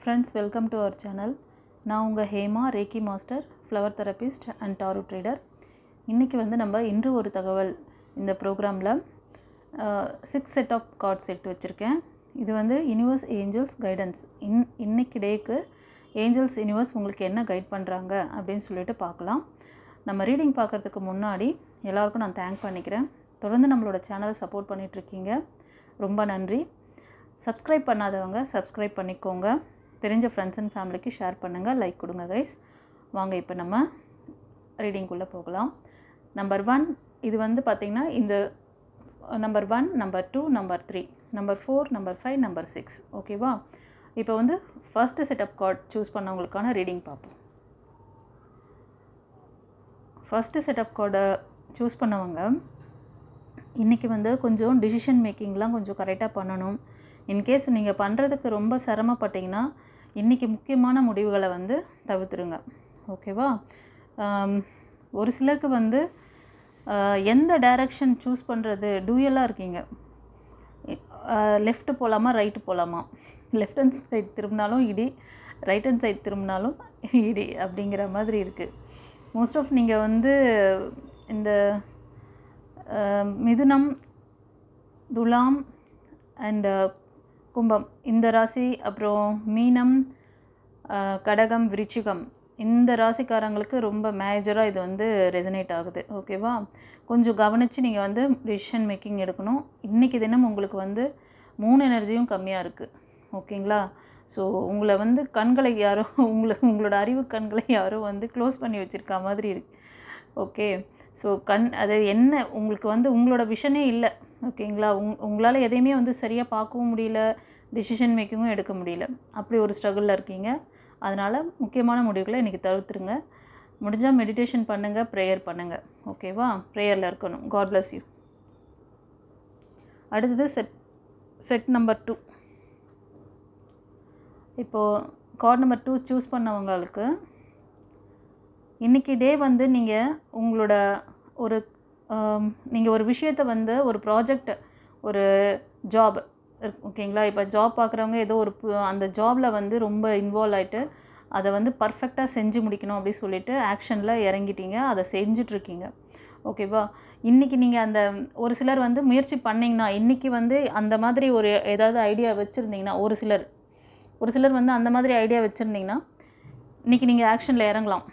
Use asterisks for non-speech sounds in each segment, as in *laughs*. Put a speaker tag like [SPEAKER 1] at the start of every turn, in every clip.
[SPEAKER 1] Friends welcome to our channel நான் உங்கள் Hema reiki master flower therapist and tarot trader இன்றைக்கி வந்து நம்ம இன்று ஒரு தகவல் இந்த ப்ரோக்ராமில் சிக்ஸ் செட் ஆஃப் கார்ட்ஸ் எடுத்து வச்சுருக்கேன். இது வந்து யூனிவர்ஸ் ஏஞ்சல்ஸ் கைடன்ஸ் இன் இன்னைக்கு டேக்கு ஏஞ்சல்ஸ் யூனிவர்ஸ் உங்களுக்கு என்ன கைட் பண்ணுறாங்க அப்படின்னு சொல்லிட்டு பார்க்கலாம். நம்ம ரீடிங் பார்க்குறதுக்கு முன்னாடி எல்லாருக்கும் நான் தேங்க் பண்ணிக்கிறேன். தொடர்ந்து நம்மளோட சேனலை சப்போர்ட் பண்ணிகிட்ருக்கீங்க ரொம்ப நன்றி. சப்ஸ்கிரைப் பண்ணாதவங்க சப்ஸ்கிரைப் பண்ணிக்கோங்க. தெரிஞ்ச ஃப்ரெண்ட்ஸ் அண்ட் ஃபேமிலிக்கு ஷேர் பண்ணுங்கள் லைக் கொடுங்க கைஸ் வாங்க இப்போ நம்ம ரீடிங்குள்ளே போகலாம். நம்பர் ஒன் இது வந்து பார்த்திங்கன்னா இந்த number one number two number three number four number five number six ஓகேவா இப்போ வந்து ஃபஸ்ட்டு செட்டப் கார்ட் சூஸ் பண்ணவங்களுக்கான ரீடிங் பார்ப்போம். ஃபஸ்ட்டு செட்டப் கார்டை சூஸ் பண்ணவங்க இன்றைக்கி வந்து கொஞ்சம் டிசிஷன் மேக்கிங்லாம் கொஞ்சம் கரெக்டாக பண்ணணும். இன்கேஸ் நீங்கள் பண்ணுறதுக்கு ரொம்ப சிரமப்பட்டிங்கன்னா இன்றைக்கி முக்கியமான முடிவுகளை வந்து தவிர்த்துருங்க. ஓகேவா? ஒரு சிலருக்கு வந்து எந்த டைரக்ஷன் சூஸ் பண்ணுறது டூயலாக இருக்கீங்க. லெஃப்ட் போகலாமா ரைட்டு போகலாமா லெஃப்ட் ஹேண்ட் சைட் திரும்பினாலும் இடி ரைட் ஹேண்ட் சைட் திரும்பினாலும் இடி அப்படிங்கிற மாதிரி இருக்குது மோஸ்ட் ஆஃப் நீங்கள் வந்து இந்த மிதுனம் துலாம் அண்ட் கும்பம் இந்த ராசி அப்புறம் மீனம் கடகம் விருச்சிகம் இந்த ராசிக்காரங்களுக்கு ரொம்ப மேஜராக இது வந்து ரெசனேட் ஆகுது. ஓகேவா கொஞ்சம் கவனித்து நீங்கள் வந்து டிசிஷன் மேக்கிங் எடுக்கணும். இன்றைக்கி தினம் உங்களுக்கு வந்து மூணு எனர்ஜியும் கம்மியாக இருக்குது ஓகேங்களா ஸோ உங்களை வந்து கண்களை யாரோ உங்களை உங்களோட அறிவு கண்களை யாரோ வந்து க்ளோஸ் பண்ணி வச்சுருக்க மாதிரி இருக்கு. ஓகே ஸோ கண் அது என்ன உங்களுக்கு வந்து உங்களோட விஷனே இல்லை. ஓகேங்களா உங் உங்களால் எதையுமே வந்து சரியாக பார்க்கவும் முடியல டிசிஷன் மேக்கிங்கும் எடுக்க முடியல. அப்படி ஒரு ஸ்ட்ரகிளில் இருக்கீங்க. அதனால் முக்கியமான முடிவுகளை இன்றைக்கி தவிர்த்துருங்க. முடிஞ்சால் மெடிடேஷன் பண்ணுங்கள் ப்ரேயர் பண்ணுங்கள் ஓகேவா ப்ரேயரில் இருக்கணும். காட் பிளஸ் யூ அடுத்தது செட் செட் நம்பர் டூ இப்போது கார்டு நம்பர் டூ சூஸ் பண்ணவங்களுக்கு இன்றைக்கி டே வந்து நீங்கள் உங்களோட ஒரு நீங்கள் ஒரு விஷயத்தை வந்து ஒரு ப்ராஜெக்ட் ஒரு ஜாப் ஓகேங்களா? இப்போ ஜாப் பார்க்குறவங்க ஏதோ ஒரு அந்த ஜாபில் வந்து ரொம்ப இன்வால்வ் ஆகிட்டு அதை வந்து பர்ஃபெக்டாக செஞ்சு முடிக்கணும் அப்படின்னு சொல்லிட்டு ஆக்ஷனில் இறங்கிட்டீங்க. அதை செஞ்சிட்ருக்கீங்க. ஓகேவா? இன்றைக்கி நீங்கள் அந்த ஒரு சிலர் வந்து முயற்சி பண்ணிங்கன்னா இன்றைக்கி வந்து அந்த மாதிரி ஒரு ஏதாவது ஐடியா வச்சுருந்தீங்கன்னா ஒரு சிலர் ஒரு சிலர் வந்து அந்த மாதிரி ஐடியா வச்சுருந்தீங்கன்னா இன்றைக்கி நீங்கள் ஆக்ஷனில் இறங்கலாம்.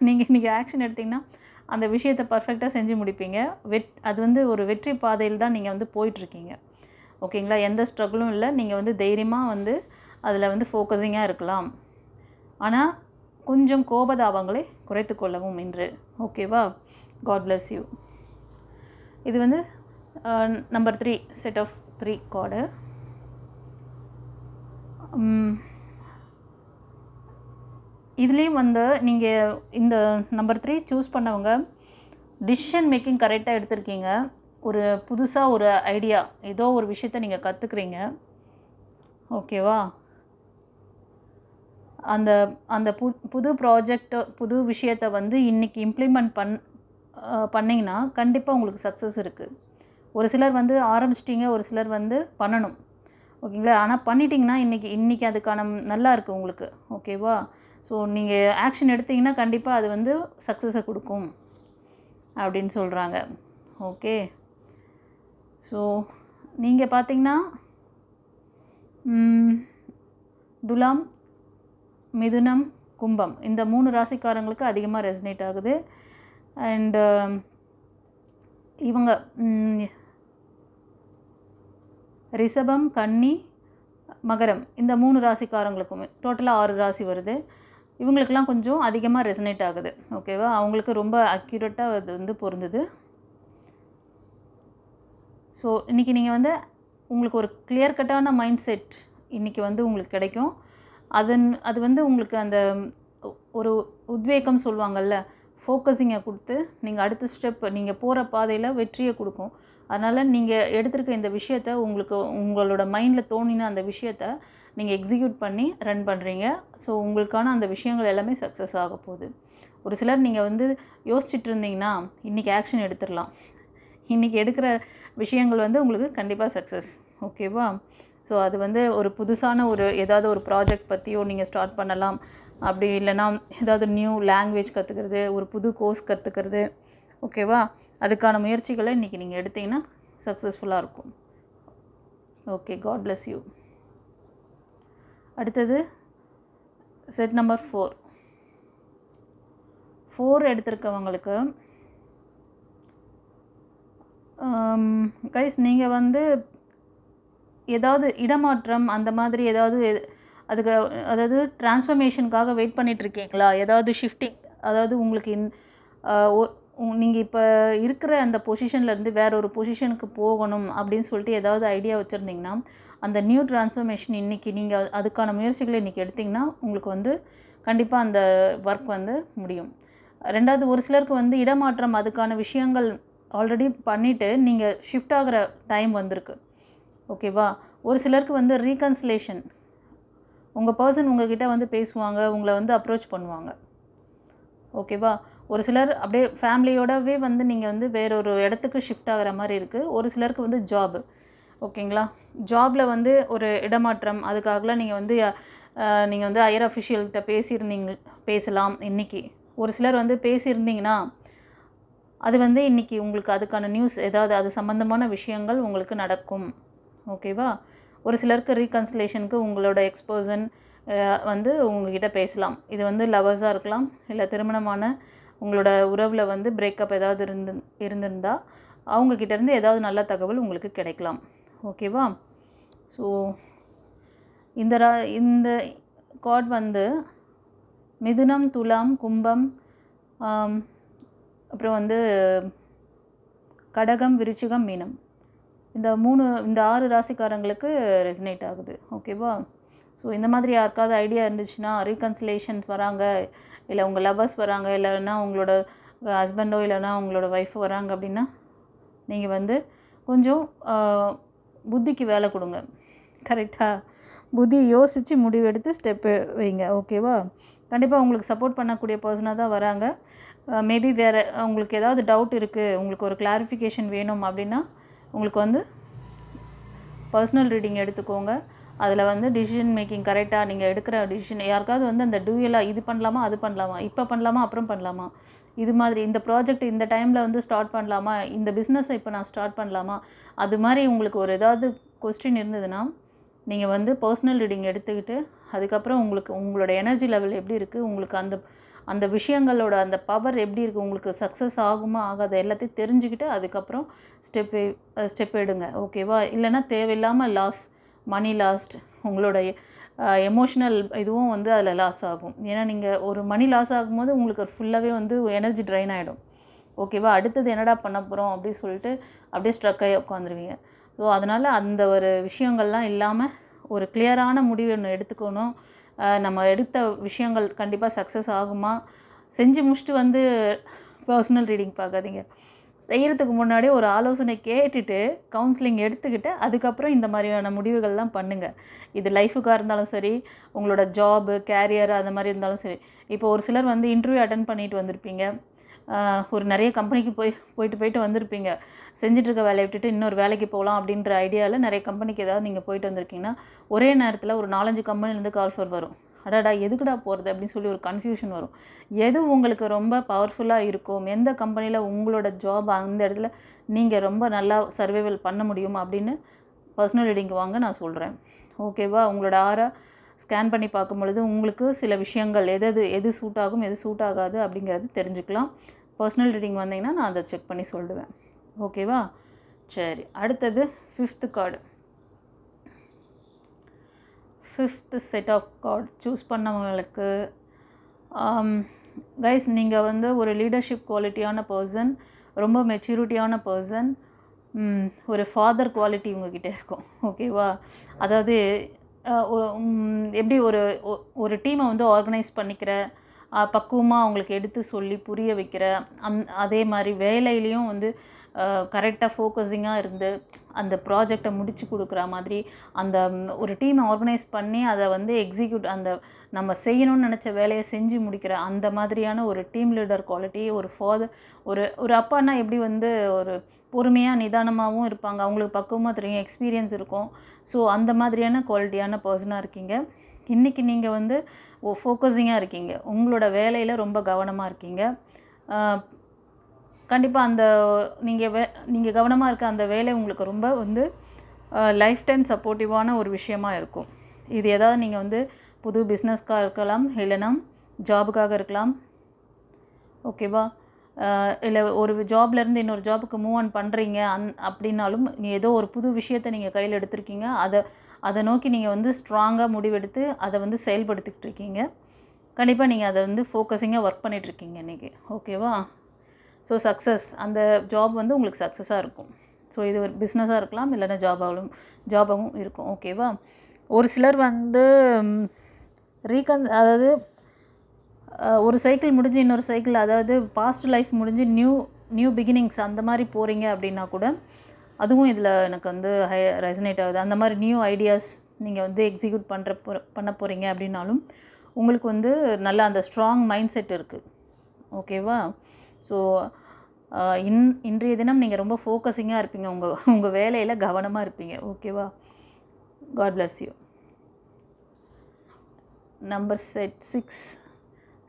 [SPEAKER 1] நீங்கள் இன்றைக்கி ஆக்ஷன் எடுத்திங்கன்னா அந்த விஷயத்தை பர்ஃபெக்டாக செஞ்சு முடிப்பீங்க. வெட் அது வந்து ஒரு வெற்றி பாதையில் தான் நீங்கள் வந்து போயிட்டுருக்கீங்க ஓகேங்களா? எந்த ஸ்ட்ரகிளும் இல்லை. நீங்கள் வந்து தைரியமாக வந்து அதில் வந்து ஃபோக்கஸிங்காக இருக்கலாம். ஆனால் கொஞ்சம் கோபதாபங்களை குறைத்து கொள்ளவும் இன்று. ஓகேவா? காட் பிளஸ் யூ இது வந்து number three set of three card இதுலேயும் வந்து நீங்கள் இந்த நம்பர் த்ரீ சூஸ் பண்ணவங்க டிசிஷன் மேக்கிங் கரெக்டாக எடுத்திருக்கீங்க. ஒரு புதுசாக ஒரு ஐடியா ஏதோ ஒரு விஷயத்த நீங்கள் கற்றுக்குறீங்க ஓகேவா அந்த அந்த பு புது ப்ராஜெக்ட் புது விஷயத்தை வந்து இன்றைக்கி இம்ப்ளிமெண்ட் பண் பண்ணிங்கன்னா கண்டிப்பாக உங்களுக்கு சக்ஸஸ் இருக்குது ஒரு சிலர் வந்து ஆரம்பிச்சிட்டிங்க ஒரு சிலர் வந்து பண்ணணும். ஓகேங்களா? ஆனால் பண்ணிட்டிங்கன்னா இன்றைக்கி இன்றைக்கி அதுக்கான நல்லா இருக்குது உங்களுக்கு. ஓகேவா ஸோ நீங்கள் ஆக்ஷன் எடுத்தீங்கன்னா கண்டிப்பாக அது வந்து சக்ஸஸை கொடுக்கும். அப்படின்னு சொல்கிறாங்க ஓகே ஸோ நீங்கள் பார்த்தீங்கன்னா துலாம் மிதுனம் கும்பம் இந்த மூணு ராசிக்காரங்களுக்கு அதிகமாக ரெசனேட் ஆகுது. அண்டு um, இவங்க ரிஷபம் கன்னி மகரம் இந்த மூணு ராசிக்காரங்களுக்குமே டோட்டலாக ஆறு ராசி வருது. இவங்களுக்கெல்லாம் கொஞ்சம் அதிகமாக ரெசனேட் ஆகுது. ஓகேவா அவங்களுக்கு ரொம்ப அக்யூரேட்டாக அது வந்து பொருந்துது. ஸோ இன்றைக்கி நீங்கள் வந்து உங்களுக்கு ஒரு கிளியர் கட்டான மைண்ட் செட் இன்றைக்கி வந்து உங்களுக்கு கிடைக்கும். அதன் அது வந்து உங்களுக்கு அந்த ஒரு உத்வேகம் சொல்லுவாங்கல்ல ஃபோக்கஸிங்கை கொடுத்து நீங்கள் அடுத்த ஸ்டெப் நீங்கள் போகிற பாதையில் வெற்றியை கொடுக்கும். அதனால் நீங்கள் எடுத்திருக்க இந்த விஷயத்த உங்களுக்கு உங்களோட மைண்டில் தோணின அந்த விஷயத்த நீங்கள் எக்ஸிக்யூட் பண்ணி ரன் பண்ணுறீங்க ஸோ உங்களுக்கான அந்த விஷயங்கள் எல்லாமே சக்ஸஸ் ஆக போகுது. ஒரு சிலர் நீங்கள் வந்து யோசிச்சுட்டு இருந்தீங்கன்னா இன்றைக்கி ஆக்ஷன் எடுத்துடலாம் இன்றைக்கி எடுக்கிற விஷயங்கள் வந்து உங்களுக்கு கண்டிப்பாக சக்ஸஸ் ஓகேவா ஸோ அது வந்து ஒரு புதுசான ஒரு ஏதாவது ஒரு ப்ராஜெக்ட் பற்றியோ நீங்கள் ஸ்டார்ட் பண்ணலாம். அப்படி இல்லைன்னா ஏதாவது நியூ லாங்குவேஜ் கற்றுக்கிறது ஒரு புது கோர்ஸ் கற்றுக்கிறது ஓகேவா அதுக்கான முயற்சிகளை இன்றைக்கி நீங்கள் எடுத்தீங்கன்னா சக்ஸஸ்ஃபுல்லாக இருக்கும். ஓகே காட் பிளஸ் யூ அடுத்தது செட் நம்பர் ஃபோர் ஃபோர் எடுத்திருக்கவங்களுக்கு கைஸ் நீங்கள் வந்து ஏதாவது இடமாற்றம் அந்த மாதிரி ஏதாவது அதுக்கு அதாவது டிரான்ஸ்ஃபர்மேஷனுக்காக வெயிட் பண்ணிகிட்ருக்கீங்களா ஏதாவது ஷிஃப்டிங் அதாவது உங்களுக்கு இன் நீங்கள் இப்போ இருக்கிற அந்த பொசிஷன்லேருந்து வேற ஒரு பொசிஷனுக்கு போகணும் அப்படின்னு சொல்லிட்டு ஏதாவது ஐடியா வச்சுருந்தீங்கன்னா அந்த நியூ டிரான்ஸ்ஃபர்மேஷன் இன்றைக்கி நீங்கள் அதுக்கான முயற்சிகளை இன்றைக்கி எடுத்திங்கன்னா உங்களுக்கு வந்து கண்டிப்பாக அந்த ஒர்க் வந்து முடியும். ரெண்டாவது ஒரு சிலருக்கு வந்து இடமாற்றம் அதுக்கான விஷயங்கள் ஆல்ரெடி பண்ணிவிட்டு நீங்கள் ஷிஃப்ட் ஆகிற டைம் வந்திருக்கு. ஓகேவா ஒரு சிலருக்கு வந்து ரீகன்சிலேஷன் உங்கள் பர்சன் உங்ககிட்ட வந்து பேசுவாங்க உங்களை வந்து அப்ரோச் பண்ணுவாங்க. ஓகேவா ஒரு சிலர் அப்படியே ஃபேமிலியோடவே வந்து நீங்கள் வந்து வேற ஒரு இடத்துக்கு ஷிஃப்ட் ஆகிற மாதிரி இருக்குது ஒரு சிலருக்கு வந்து ஜாப் ஓகேங்களா ஜாபில் வந்து ஒரு இடமாற்றம். அதுக்காகலாம் நீங்கள் வந்து நீங்கள் வந்து ஹையர் அஃபிஷியல்கிட்ட பேசியிருந்தீங்க பேசலாம் இன்றைக்கி ஒரு சிலர் வந்து பேசியிருந்தீங்கன்னா அது வந்து இன்றைக்கி உங்களுக்கு அதுக்கான நியூஸ் ஏதாவது அது சம்மந்தமான விஷயங்கள் உங்களுக்கு நடக்கும். ஓகேவா ஒரு சிலருக்கு ரீகன்சிலேஷனுக்கு உங்களோட எக்ஸ்போசன் வந்து உங்ககிட்ட பேசலாம். இது வந்து லவர்ஸாக இருக்கலாம் இல்லை திருமணமான உங்களோட உறவில் வந்து பிரேக்கப் ஏதாவது இருந்து இருந்திருந்தால் அவங்கக்கிட்டேருந்து ஏதாவது நல்ல தகவல் உங்களுக்கு கிடைக்கலாம். ஓகேவா ஸோ இந்த ரா இந்த கார்ட் வந்து மிதுனம் துலாம் கும்பம் அப்புறம் வந்து கடகம் விருச்சிகம் மீனம். இந்த மூணு இந்த ஆறு ராசிக்காரங்களுக்கு ரெசினேட் ஆகுது. ஓகேவா ஸோ இந்த மாதிரி யாருக்காவது ஐடியா இருந்துச்சுன்னா ரீகன்சிலேஷன்ஸ் வராங்க இல்லை உங்கள் லவர்ஸ் வராங்க இல்லைன்னா உங்களோட ஹஸ்பண்டோ இல்லைன்னா உங்களோட ஒய்ஃபோ வராங்க அப்படின்னா நீங்கள் வந்து கொஞ்சம் புத்திக்கு வேலை கொடுங்க. கரெக்டாக புத்தி யோசித்து முடிவெடுத்து ஸ்டெப்பு வைங்க. ஓகேவா கண்டிப்பாக உங்களுக்கு சப்போர்ட் பண்ணக்கூடிய பர்சனாக தான் வராங்க. Uh, மேபி வேறு uh, உங்களுக்கு ஏதாவது டவுட் இருக்குது உங்களுக்கு ஒரு கிளாரிஃபிகேஷன் வேணும் அப்படின்னா உங்களுக்கு வந்து பர்சனல் ரீடிங் எடுத்துக்கோங்க. அதில் வந்து டிசிஷன் மேக்கிங் கரெக்டாக நீங்கள் எடுக்கிற டிசிஷன் யாருக்காவது வந்து அந்த டூயலாக இது பண்ணலாமா அது பண்ணலாமா இப்போ பண்ணலாமா அப்புறம் பண்ணலாமா? இது மாதிரி இந்த ப்ராஜெக்ட் இந்த டைமில் வந்து ஸ்டார்ட் பண்ணலாமா இந்த பிஸ்னஸை இப்போ நான் ஸ்டார்ட் பண்ணலாமா? அது மாதிரி உங்களுக்கு ஒரு ஏதாவது கொஸ்டின் இருந்ததுன்னா நீங்கள் வந்து பர்சனல் ரீடிங் எடுத்துக்கிட்டு அதுக்கப்புறம் உங்களுக்கு உங்களோட எனர்ஜி லெவல் எப்படி இருக்குது உங்களுக்கு அந்த அந்த விஷயங்களோட அந்த பவர் எப்படி இருக்குது உங்களுக்கு சக்ஸஸ் ஆகுமா ஆகாத எல்லாத்தையும் தெரிஞ்சுக்கிட்டு அதுக்கப்புறம் ஸ்டெப் ஸ்டெப் எடுங்க. ஓகேவா இல்லைன்னா தேவையில்லாமல் லாஸ் மணி லாஸ்ட் உங்களோட எமோஷ்னல் இதுவும் வந்து அதில் லாஸ் ஆகும். ஏன்னா நீங்கள் ஒரு மணி லாஸ் ஆகும்போது உங்களுக்கு ஃபுல்லாகவே வந்து எனர்ஜி ட்ரைன் ஆகிடும் ஓகேவா அடுத்தது என்னடா பண்ண போகிறோம் அப்படின்னு சொல்லிட்டு அப்படியே ஸ்ட்ரக் ஆகி உட்காந்துருவீங்க. ஸோ அதனால் அந்த ஒரு விஷயங்கள்லாம் இல்லாமல் ஒரு கிளியரான முடிவு ஒன்று எடுத்துக்கணும். நம்ம எடுத்த விஷயங்கள் கண்டிப்பாக சக்ஸஸ் ஆகுமா? செஞ்சு முடிச்சுட்டு வந்து பர்சனல் ரீடிங் பார்க்காதீங்க. செய்கிறதுக்கு முன்னாடி ஒரு ஆலோசனை கேட்டுட்டு கவுன்சிலிங் எடுத்துக்கிட்டு அதுக்கப்புறம் இந்த மாதிரியான முடிவுகள்லாம் பண்ணுங்கள் இது லைஃபுக்காக இருந்தாலும் சரி உங்களோட ஜாபு கேரியர் அந்த மாதிரி இருந்தாலும் சரி. இப்போ ஒரு சிலர் வந்து இன்டர்வியூ அட்டன் பண்ணிட்டு வந்திருப்பீங்க. ஒரு நிறைய கம்பெனிக்கு போய் போயிட்டு போயிட்டு வந்திருப்பீங்க. செஞ்சுட்டு வேலையை விட்டுட்டு இன்னொரு வேலைக்கு போகலாம் அப்படின்ற ஐடியாவில் நிறைய கம்பெனிக்கு ஏதாவது நீங்கள் போயிட்டு வந்திருக்கீங்கன்னா ஒரே நேரத்தில் ஒரு நாலஞ்சு கம்பெனிலேருந்து கால் ஃபர் வரும். அடாடா எதுக்குடா போகிறது அப்படின்னு சொல்லி ஒரு கன்ஃபியூஷன் வரும். எது உங்களுக்கு ரொம்ப பவர்ஃபுல்லாக இருக்கும்? எந்த கம்பெனியில் உங்களோட ஜாப் அந்த இடத்துல நீங்கள் ரொம்ப நல்லா சர்வைவல் பண்ண முடியும் அப்படின்னு பர்சனல் ரீடிங் வாங்க நான் சொல்கிறேன் ஓகேவா உங்களோட ஆரா ஸ்கேன் பண்ணி பார்க்கும் பொழுது உங்களுக்கு சில விஷயங்கள் எது எது எது சூட் ஆகும் எது சூட் ஆகாது அப்படிங்கிறது தெரிஞ்சுக்கலாம். பர்சனல் ரீடிங் வந்தீங்கன்னா நான் அதை செக் பண்ணி சொல்லுவேன். ஓகேவா சரி அடுத்தது fifth card fifth set of card choose பண்ணவங்களுக்கு um, கைஸ் நீங்கள் வந்து ஒரு லீடர்ஷிப் குவாலிட்டியான பர்சன் ரொம்ப மெச்சூரிட்டியான பர்சன் ஒரு ஃபாதர் குவாலிட்டி உங்ககிட்ட இருக்கும். ஓகேவா அதாவது எப்படி ஒரு ஒ- ஒரு டீமை வந்து ஆர்கனைஸ் பண்ணிக்கிற பக்குவமாக அவங்களுக்கு எடுத்து சொல்லி புரிய வைக்கிற அந் அதே மாதிரி வேலையிலையும் வந்து கரெக்டாக ஃபோக்கஸிங்காக இருந்து அந்த ப்ராஜெக்டை முடித்து கொடுக்குற மாதிரி அந்த ஒரு டீமை ஆர்கனைஸ் பண்ணி அதை வந்து எக்ஸிக்யூட் அந்த நம்ம செய்யணும்னு நினச்ச வேலையை செஞ்சு முடிக்கிற அந்த மாதிரியான ஒரு டீம் லீடர் குவாலிட்டி ஒரு ஃபாதர் ஒரு ஒரு அப்பான்னா எப்படி வந்து ஒரு பொறுமையாக நிதானமாகவும் இருப்பாங்க. அவங்களுக்கு பக்குவமாக தெரியும். எக்ஸ்பீரியன்ஸ் இருக்கும். ஸோ அந்த மாதிரியான குவாலிட்டியான பர்சனாக இருக்கீங்க. இன்றைக்கி நீங்கள் வந்து ஃபோக்கஸிங்காக இருக்கீங்க. உங்களோட வேலையில் ரொம்ப கவனமாக இருக்கீங்க. கண்டிப்பாக அந்த நீங்கள் வே நீங்கள் கவனமாக இருக்க அந்த வேலை உங்களுக்கு ரொம்ப வந்து லைஃப் டைம் சப்போர்ட்டிவான ஒரு விஷயமாக இருக்கும். இது ஏதாவது நீங்கள் வந்து புது பிஸ்னஸ்க்காக இருக்கலாம். இல்லைன்னா ஜாபுக்காக இருக்கலாம். ஓகேவா இல்லை ஒரு ஜாப்லேருந்து இன்னொரு ஜாபுக்கு மூவ் ஆன் பண்ணுறீங்க அந் அப்படின்னாலும் நீங்கள் ஏதோ ஒரு புது விஷயத்தை நீங்கள் கையில் எடுத்திருக்கீங்க. அதை அதை நோக்கி நீங்கள் வந்து ஸ்ட்ராங்காக முடிவெடுத்து அதை வந்து செயல்படுத்திக்கிட்டு இருக்கீங்க. கண்டிப்பாக நீங்கள் அதை வந்து ஃபோக்கஸிங்காக ஒர்க் பண்ணிகிட்ருக்கீங்க இன்றைக்கி ஓகேவா ஸோ சக்ஸஸ் அந்த ஜாப் வந்து உங்களுக்கு சக்ஸஸாக இருக்கும். ஸோ இது ஒரு பிஸ்னஸாக இருக்கலாம் இல்லைன்னா ஜாபாகவும் ஜாபாகவும் இருக்கும். ஓகேவா ஒரு சிலர் வந்து ரீகன் அதாவது ஒரு சைக்கிள் முடிஞ்சு இன்னொரு சைக்கிள் அதாவது பாஸ்ட் லைஃப் முடிஞ்சு நியூ நியூ பிகினிங்ஸ் அந்த மாதிரி போகிறீங்க அப்படின்னா கூட அதுவும் இதில் எனக்கு வந்து ஹை ரெசனேட் ஆகுது. அந்த மாதிரி நியூ ஐடியாஸ் நீங்கள் வந்து எக்ஸிக்யூட் பண்ணுற போ பண்ண போகிறீங்க அப்படின்னாலும் உங்களுக்கு வந்து நல்ல அந்த ஸ்ட்ராங் மைண்ட் செட் இருக்குது ஓகேவா ஸோ இன் இன்றைய தினம் நீங்கள் ரொம்ப ஃபோக்கஸிங்காக இருப்பீங்க. உங்கள் உங்கள் வேலையில் கவனமாக இருப்பீங்க. ஓகேவா God bless you number set six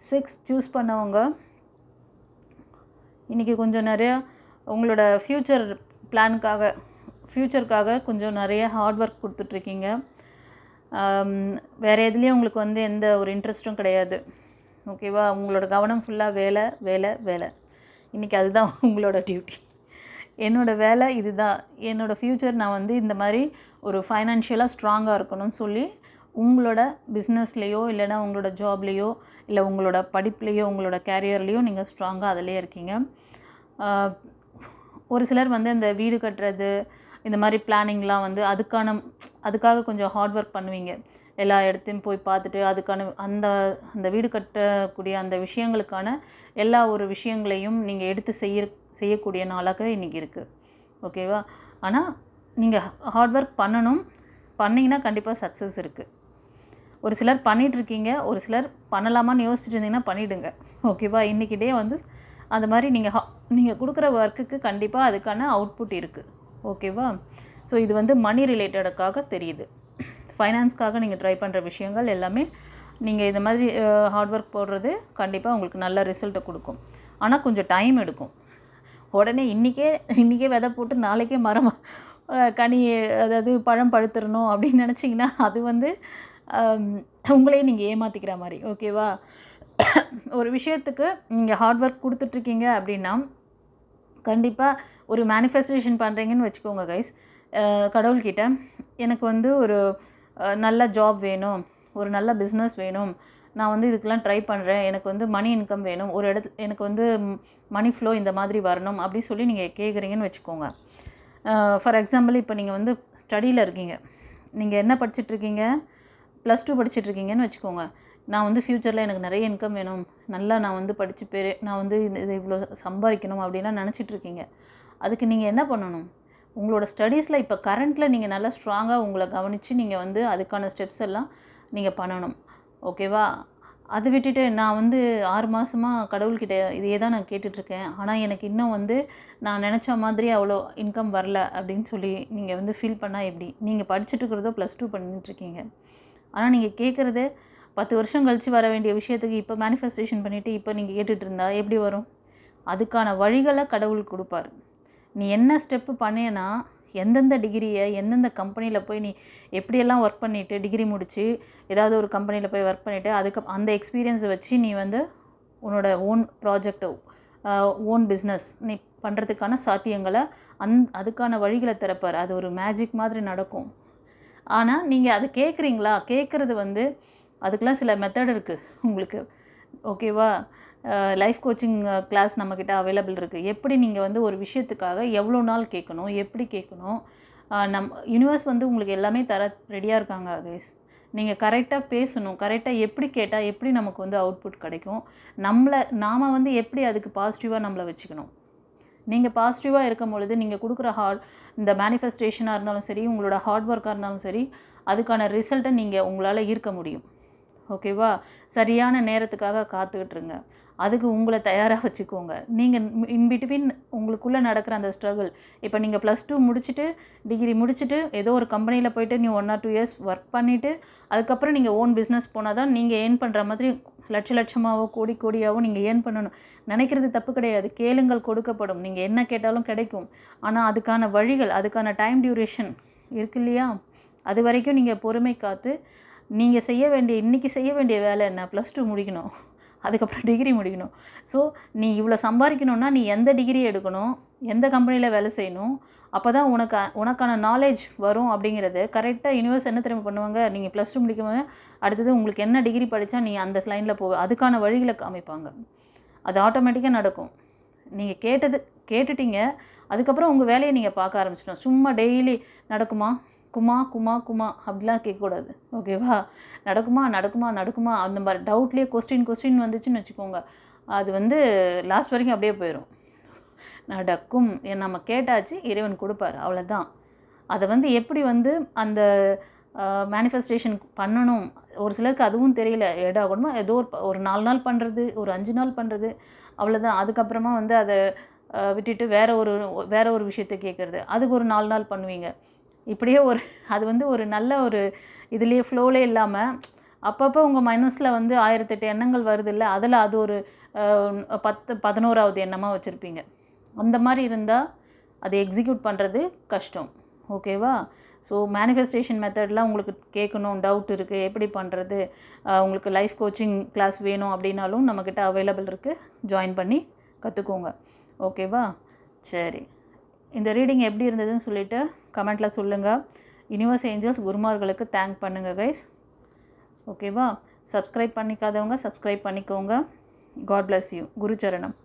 [SPEAKER 1] six choose பண்ணவங்க இன்றைக்கி கொஞ்சம் நிறையா உங்களோட ஃப்யூச்சர் பிளானுக்காக ஃப்யூச்சருக்காக கொஞ்சம் நிறைய ஹார்ட் ஒர்க் கொடுத்துட்ருக்கீங்க. வேறு எதுலேயும் உங்களுக்கு வந்து எந்த ஒரு இன்ட்ரெஸ்ட்டும் கிடையாது. ஓகேவா உங்களோட கவனம் ஃபுல்லாக வேலை வேலை வேலை. இன்றைக்கி அதுதான் *laughs* உங்களோட டியூட்டி என்னோடய வேலை இதுதான். என்னோடய ஃப்யூச்சர் நான் வந்து இந்த மாதிரி ஒரு ஃபைனான்ஷியலாக ஸ்ட்ராங்காக இருக்கணும்னு சொல்லி உங்களோட பிஸ்னஸ்லேயோ இல்லைன்னா உங்களோட ஜாப்லேயோ இல்லை உங்களோட படிப்புலேயோ உங்களோட கேரியர்லேயோ நீங்கள் ஸ்ட்ராங்காக அதிலே இருக்கீங்க. ஒரு சிலர் வந்து இந்த வீடு கட்டுறது இந்த மாதிரி பிளானிங்லாம் வந்து அதுக்கான அதுக்காக கொஞ்சம் ஹார்ட் ஒர்க் பண்ணுவீங்க. எல்லா இடத்தையும் போய் பார்த்துட்டு அதுக்கான அந்த அந்த வீடு கட்டக்கூடிய அந்த விஷயங்களுக்கான எல்லா ஒரு விஷயங்களையும் நீங்கள் எடுத்து செய்ய செய்யக்கூடிய நாளாக இன்றைக்கி இருக்குது ஓகேவா ஆனால் நீங்கள் ஹார்ட் ஒர்க் பண்ணணும். பண்ணிங்கன்னா கண்டிப்பாக சக்ஸஸ் இருக்குது ஒரு சிலர் பண்ணிகிட்ருக்கீங்க ஒரு சிலர் பண்ணலாமான்னு யோசிச்சுட்டு இருந்தீங்கன்னா பண்ணிவிடுங்க ஓகேவா? இன்றைக்கி டே வந்து அந்த மாதிரி நீங்கள் நீங்கள் கொடுக்குற ஒர்க்குக்கு கண்டிப்பாக அதுக்கான அவுட்புட் இருக்குது ஓகேவா? ஸோ இது வந்து மணி ரிலேட்டடுக்காக தெரியுது. ஃபைனான்ஸ்க்காக நீங்கள் ட்ரை பண்ணுற விஷயங்கள் எல்லாமே நீங்கள் இந்த மாதிரி ஹார்ட் ஒர்க் போடுறது கண்டிப்பாக உங்களுக்கு நல்ல ரிசல்ட்டை கொடுக்கும். ஆனால் கொஞ்சம் டைம் எடுக்கும். உடனே இன்றைக்கே இன்றைக்கே விதை போட்டு நாளைக்கே மரம் கனி அதாவது பழம் பழுத்துடணும் அப்படின்னு நினச்சிங்கன்னா அது வந்து உங்களையே நீங்கள் ஏமாற்றிக்கிற மாதிரி ஓகேவா ஒரு விஷயத்துக்கு நீங்கள் ஹார்ட் ஒர்க் கொடுத்துட்ருக்கீங்க அப்படின்னா கண்டிப்பாக ஒரு மேனிஃபெஸ்டேஷன் பண்ணுறீங்கன்னு வச்சுக்கோங்க கைஸ் கடவுள்கிட்ட எனக்கு வந்து ஒரு நல்ல ஜாப் வேணும் ஒரு நல்ல பிஸ்னஸ் வேணும். நான் வந்து இதுக்கெல்லாம் ட்ரை பண்ணுறேன் எனக்கு வந்து மணி இன்கம் வேணும். ஒரு இடத்து எனக்கு வந்து மணி ஃப்ளோ இந்த மாதிரி வரணும் அப்படின்னு சொல்லி நீங்கள் கேட்குறீங்கன்னு வச்சுக்கோங்க. ஃபார் எக்ஸாம்பிள் இப்போ நீங்கள் வந்து ஸ்டடியில் இருக்கீங்க. நீங்கள் என்ன படிச்சுட்ருக்கீங்க? ப்ளஸ் டூ படிச்சுட்ருக்கீங்கன்னு வச்சுக்கோங்க. நான் வந்து ஃப்யூச்சரில் எனக்கு நிறைய இன்கம் வேணும். நல்லா நான் வந்து படித்து பேர் நான் வந்து இந்த இது இவ்வளோ சம்பாதிக்கணும் அப்படின்லாம் நினச்சிட்ருக்கீங்க. அதுக்கு நீங்கள் என்ன பண்ணணும்? உங்களோட ஸ்டடீஸில் இப்போ கரண்ட்டில் நீங்கள் நல்லா ஸ்ட்ராங்காக உங்களை கவனித்து நீங்கள் வந்து அதுக்கான ஸ்டெப்ஸ் எல்லாம் நீங்கள் பண்ணணும். ஓகேவா அதை விட்டுட்டு நான் வந்து ஆறு மாதமாக கடவுள்கிட்ட இதையே தான் நான் கேட்டுட்ருக்கேன். ஆனால் எனக்கு இன்னும் வந்து நான் நினச்ச மாதிரி அவ்வளோ இன்கம் வரல அப்படின்னு சொல்லி நீங்கள் வந்து ஃபீல் பண்ணால் எப்படி? நீங்கள் படிச்சுட்டு இருக்கிறதோ ப்ளஸ் டூ பண்ணிட்டுருக்கீங்க ஆனால் நீங்கள் கேட்குறது பத்து வருஷம் கழித்து வர வேண்டிய விஷயத்துக்கு இப்போ மேனிஃபெஸ்டேஷன் பண்ணிவிட்டு இப்போ நீங்கள் கேட்டுட்டு இருந்தா எப்படி வரும்? அதுக்கான வழிகளை கடவுள் கொடுப்பார். நீ என்ன ஸ்டெப்பு பண்ணேன்னா எந்தெந்த டிகிரியை எந்தெந்த கம்பெனியில் போய் நீ எப்படியெல்லாம் ஒர்க் பண்ணிவிட்டு டிகிரி முடித்து ஏதாவது ஒரு கம்பெனியில் போய் ஒர்க் பண்ணிவிட்டு அதுக்கு அந்த எக்ஸ்பீரியன்ஸை வச்சு நீ வந்து உன்னோட ஓன் ப்ராஜெக்டோ ஓன் பிஸ்னஸ் நீ பண்ணுறதுக்கான சாத்தியங்களை அந் அதுக்கான வழிகளை திறப்பார். அது ஒரு மேஜிக் மாதிரி நடக்கும். ஆனால் நீங்கள் அது கேட்குறீங்களா கேட்குறது வந்து அதுக்கெலாம் சில மெத்தட் இருக்குது உங்களுக்கு. ஓகேவா லைஃப் கோச்சிங் கிளாஸ் நம்மக்கிட்ட அவைலபிள் இருக்குது எப்படி நீங்கள் வந்து ஒரு விஷயத்துக்காக எவ்வளோ நாள் கேட்கணும்? எப்படி கேட்கணும்? நம் யூனிவர்ஸ் வந்து உங்களுக்கு எல்லாமே தர ரெடியாக இருக்காங்க கைஸ் நீங்கள் கரெக்டாக பேசணும். கரெக்டாக எப்படி கேட்டால் எப்படி நமக்கு வந்து அவுட்புட் கிடைக்கும்? நம்மளை நாம் வந்து எப்படி அதுக்கு பாசிட்டிவாக நம்மளை வச்சுக்கணும்? நீங்கள் பாசிட்டிவாக இருக்கும் பொழுது நீங்கள் கொடுக்குற ஹார்ட் இந்த மேனிஃபெஸ்டேஷனாக இருந்தாலும் சரி உங்களோட ஹார்ட் ஒர்க்காக இருந்தாலும் சரி அதுக்கான ரிசல்ட்டை நீங்கள் உங்களால் ஈர்க்க முடியும். ஓகேவா சரியான நேரத்துக்காக காத்துக்கிட்டுருங்க அதுக்கு உங்களை தயாராக வச்சுக்கோங்க. நீங்கள் இன்பிட்வீன் உங்களுக்குள்ளே நடக்கிற அந்த ஸ்ட்ரகிள் இப்போ நீங்கள் ப்ளஸ் டூ முடிச்சுட்டு டிகிரி முடிச்சுட்டு ஏதோ ஒரு கம்பெனியில் போயிட்டு நீ one or two years work பண்ணிவிட்டு அதுக்கப்புறம் நீங்கள் ஓன் பிஸ்னஸ் போனால் தான் நீங்கள் ஏர்ன் பண்ணுற மாதிரி லட்ச லட்சமாகவோ கோடி கோடியாகவோ நீங்கள் ஏர்ன் பண்ணணும். நினைக்கிறது தப்பு கிடையாது. கேளுங்கள் கொடுக்கப்படும். நீங்கள் என்ன கேட்டாலும் கிடைக்கும். ஆனால் அதுக்கான வழிகள் அதுக்கான டைம் டியூரேஷன் இருக்கு இல்லையா? அது வரைக்கும் நீங்கள் பொறுமை காத்து நீங்கள் செய்ய வேண்டிய இன்றைக்கி செய்ய வேண்டிய வேலை என்ன? ப்ளஸ் டூ முடிக்கணும். அதுக்கப்புறம் டிகிரி முடிக்கணும். ஸோ நீ இவ்வளோ சம்பாதிக்கணுன்னா நீ எந்த டிகிரி எடுக்கணும் எந்த கம்பெனியில் வேலை செய்யணும் அப்போ தான் உனக்கு உனக்கான நாலேஜ் வரும் அப்படிங்கிறது. கரெக்டாக யூனிவர்ஸ் என்ன திரும்ப பண்ணுவாங்க? நீங்கள் ப்ளஸ் டூ முடிக்கும்போது அடுத்தது உங்களுக்கு என்ன டிகிரி படித்தா நீ அந்த லைனில் போவ அதுக்கான வழிகளை காமிப்பாங்க. அது ஆட்டோமேட்டிக்காக நடக்கும். நீங்கள் கேட்டது கேட்டுட்டீங்க அதுக்கப்புறம் உங்கள் வேலையை நீங்கள் பார்க்க ஆரம்பிச்சிட்டோம் சும்மா டெய்லி நடக்குமா? குமா குமா குமா அப்படிலாம் கேட்கக்கூடாது. ஓகேவா நடக்குமா நடக்குமா நடக்குமா அந்த மாதிரி டவுட்லேயே கொஸ்டின் கொஸ்டின் வந்துச்சுன்னு வச்சுக்கோங்க. அது வந்து லாஸ்ட் வரைக்கும் அப்படியே போயிடும் நடக்கும். நம்ம கேட்டாச்சு இறைவன் கொடுப்பாரு. அவ்வளோதான் அதை வந்து எப்படி வந்து அந்த மேனிஃபெஸ்டேஷன் பண்ணணும்? ஒரு சிலருக்கு அதுவும் தெரியல. ஏடாகணுமா ஏதோ ஒரு ஒரு நாலு நாள் பண்ணுறது ஒரு அஞ்சு நாள் பண்ணுறது அவ்வளோதான் அதுக்கப்புறமா வந்து அதை விட்டுட்டு வேற ஒரு வேற ஒரு விஷயத்தை கேட்குறது. அதுக்கு ஒரு நாலு நாள் பண்ணுவீங்க. இப்படியே ஒரு அது வந்து ஒரு நல்ல ஒரு இதுலேயே ஃப்ளோலே இல்லாமல் அப்பப்போ உங்கள் மனசில் வந்து ஆயிரத்தெட்டு எண்ணங்கள் வருது இல்லை அதில் அது ஒரு பத்து பதினோராவது எண்ணமாக வச்சுருப்பீங்க. அந்த மாதிரி இருந்தால் அதை எக்ஸிக்யூட் பண்ணுறது கஷ்டம். ஓகேவா ஸோ மேனிஃபெஸ்டேஷன் மெத்தட்லாம் உங்களுக்கு கேட்கணும் டவுட் இருக்குது எப்படி பண்ணுறது உங்களுக்கு லைஃப் கோச்சிங் கிளாஸ் வேணும் அப்படின்னாலும் நம்மக்கிட்ட அவைலபிள் இருக்குது ஜாயின் பண்ணி கற்றுக்கோங்க ஓகேவா சரி. இந்த ரீடிங் எப்படி இருந்ததுன்னு சொல்லிவிட்டு கமெண்ட்டில் சொல்லுங்கள் யூனிவர்ஸ் ஏஞ்சல்ஸ் குருமார்களுக்கு தேங்க் பண்ணுங்கள் கைஸ் ஓகேவா சப்ஸ்கிரைப் பண்ணிக்காதவங்க சப்ஸ்கிரைப் பண்ணிக்கோங்க. God bless you குருச்சரணம்.